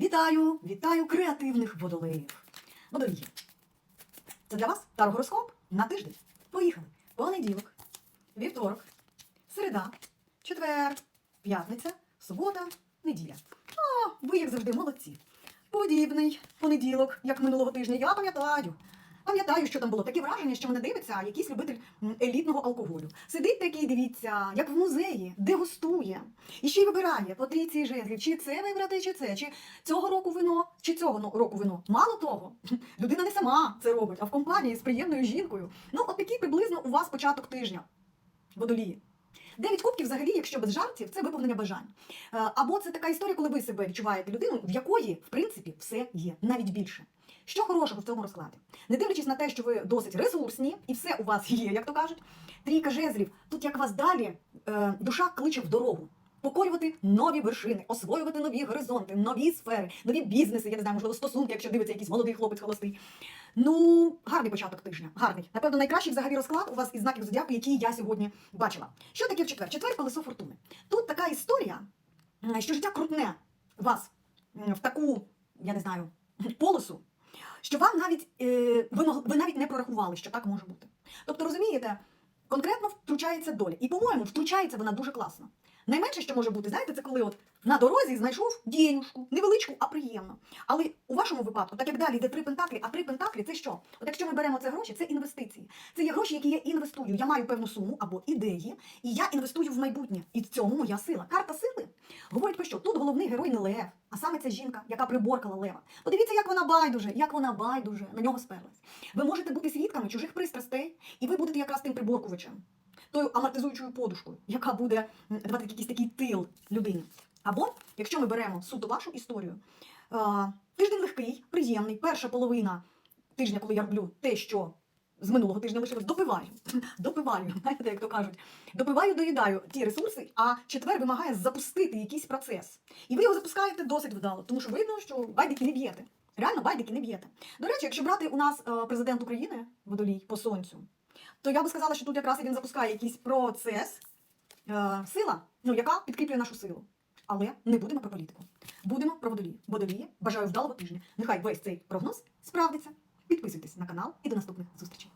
Вітаю, вітаю креативних водолеїв. Водолії. Це для вас тарогороскоп на тиждень. Поїхали. Понеділок, вівторок, середа, четвер, п'ятниця, субота, неділя. А, ви, як завжди, молодці. Подібний понеділок, як минулого тижня, я пам'ятаю. Пам'ятаю, що там було таке враження, що мене дивиться якийсь любитель елітного алкоголю. Сидить такий, дивіться, як в музеї, дегустує. І ще й вибирає по трійці жезлів, чи це вибрати, чи це, чи цього року вино, чи цього року вино. Мало того, людина не сама це робить, а в компанії з приємною жінкою. Ну, от такий приблизно у вас початок тижня. Водолії. Дев'ять кубків, взагалі, якщо без жартів, це виповнення бажань. Е, Або це така історія, коли ви себе відчуваєте людину, в якої, в принципі, все є, навіть більше. Що хорошого в цьому розкладі? Не дивлячись на те, що ви досить ресурсні, і все у вас є, як то кажуть. Трійка жезлів, тут як вас далі е, душа кличе в дорогу. Покорювати нові вершини, освоювати нові горизонти, нові сфери, нові бізнеси, я не знаю, можливо, стосунки, якщо дивиться якийсь молодий хлопець холостий. Ну, гарний початок тижня. Гарний. Напевно, найкращий взагалі розклад у вас із знаків зодіаку, який я сьогодні бачила. Що таке в четвер? Четвер колесо фортуни. Тут така історія, що життя крутне вас в таку, я не знаю, полосу, що вам навіть е, ви, мог- ви навіть не прорахували, що так може бути. Тобто, розумієте, конкретно втручається доля. І, по-моєму, втручається вона дуже класно. Найменше, що може бути, знаєте, це коли от на дорозі знайшов дінюшку, невеличку, а приємно. Але у вашому випадку, так як далі йде три пентаклі, а три пентаклі це що? От якщо ми беремо це гроші, це інвестиції. Це є гроші, які я інвестую. Я маю певну суму або ідеї, і я інвестую в майбутнє. І в цьому моя сила. Карта сили говорить про що? Тут головний герой не лев, а саме ця жінка, яка приборкала лева. Подивіться, як вона байдуже, як вона байдуже на нього сперлась. Ви можете бути свідками чужих пристрастей, і ви будете якраз тим приборкувачем, тою амортизуючою подушкою, яка буде давати якийсь такий тил людині. Або, якщо ми беремо суто вашу історію, тиждень легкий, приємний, перша половина тижня, коли я роблю те, що з минулого тижня лишилось, допиваю. Допиваю, знаєте, як то кажуть. Допиваю, доїдаю ті ресурси, а четвер вимагає запустити якийсь процес. І ви його запускаєте досить вдало, тому що видно, що байдики не б'єте. Реально байдики не б'єте. До речі, якщо брати у нас е, президент України, водолій по сонцю, то я би сказала, що тут якраз він запускає якийсь процес, е, сила, ну, яка підкріплює нашу силу. Але не будемо про політику. Будемо про водолії. Водолії, бажаю вдалого тижня. Нехай весь цей прогноз справдиться. Підписуйтесь на канал і до наступних зустрічей.